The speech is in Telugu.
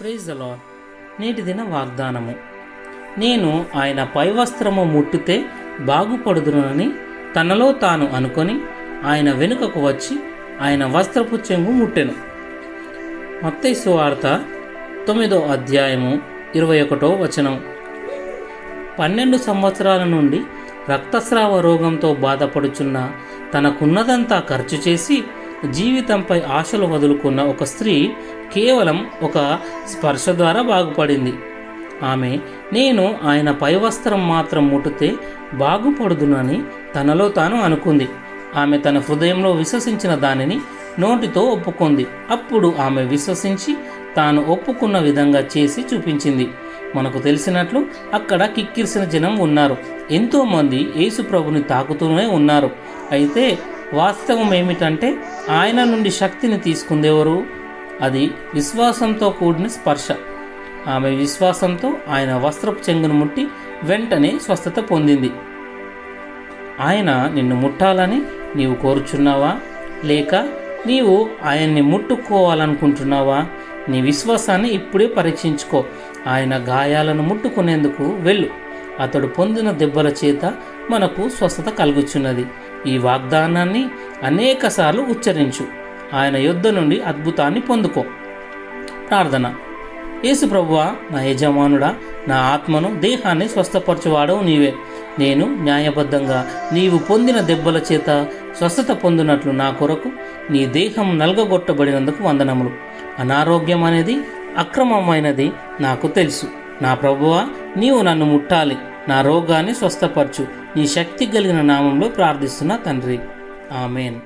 ప్రైజ్ ద నేటి దిన వాగ్దానము. నేను ఆయన పైవస్త్రము ముట్టితే బాగుపడుదునని తనలో తాను అనుకొని ఆయన వెనుకకు వచ్చి ఆయన వస్త్రపు చెంగు ముట్టెను. మత్తైసు వార్త తొమ్మిదో అధ్యాయము ఇరవై ఒకటో వచనం. పన్నెండు సంవత్సరాల నుండి రక్తస్రావ రోగంతో బాధపడుచున్న తనకున్నదంతా ఖర్చు చేసి జీవితంపై ఆశలు వదులుకున్న ఒక స్త్రీ కేవలం ఒక స్పర్శ ద్వారా బాగుపడింది. ఆమె నేను ఆయన పైవస్త్రం మాత్రం ముట్టితే బాగుపడుదునని తనలో తాను అనుకుంది. ఆమె తన హృదయంలో విశ్వసించిన దానిని నోటితో ఒప్పుకుంది. అప్పుడు ఆమె విశ్వసించి తాను ఒప్పుకున్న విధంగా చేసి చూపించింది. మనకు తెలిసినట్లు అక్కడ కిక్కిరిసిన జనం ఉన్నారు. ఎంతోమంది యేసుప్రభుని తాకుతూనే ఉన్నారు. అయితే వాస్తవం ఏమిటంటే ఆయన నుండి శక్తిని తీసుకుందెవరు? అది విశ్వాసంతో కూడిన స్పర్శ. ఆమె విశ్వాసంతో ఆయన వస్త్రపు చెంగును ముట్టి వెంటనే స్వస్థత పొందింది. ఆయన నిన్ను ముట్టాలని నీవు కోరుచున్నావా? లేక నీవు ఆయన్ని ముట్టుకోవాలనుకుంటున్నావా? నీ విశ్వాసాన్ని ఇప్పుడే పరీక్షించుకో. ఆయన గాయాలను ముట్టుకునేందుకు వెళ్ళు. అతడు పొందిన దెబ్బల చేత మనకు స్వస్థత కలుగుచున్నది. ఈ వాగ్దానాన్ని అనేకసార్లు ఉచ్చరించు. ఆయన యుద్ధ నుండి అద్భుతాన్ని పొందుకో. ప్రార్థన. యేసు ప్రభువా నా యజమానుడా నా ఆత్మను దేహాన్ని స్వస్థపరచువాడవు నీవే. నేను న్యాయబద్ధంగా నీవు పొందిన దెబ్బల చేత స్వస్థత పొందినట్లు నా కొరకు నీ దేహం నల్గగొట్టబడినందుకు వందనములు. అనారోగ్యం అనేది అక్రమమైనది నాకు తెలుసు. నా ప్రభువా నీవు నన్ను ముట్టాలి. నా రోగాన్ని స్వస్థపరచు. నీ శక్తి కలిగిన నామంలో ప్రార్థిస్తున్నా తండ్రి. ఆమెన్.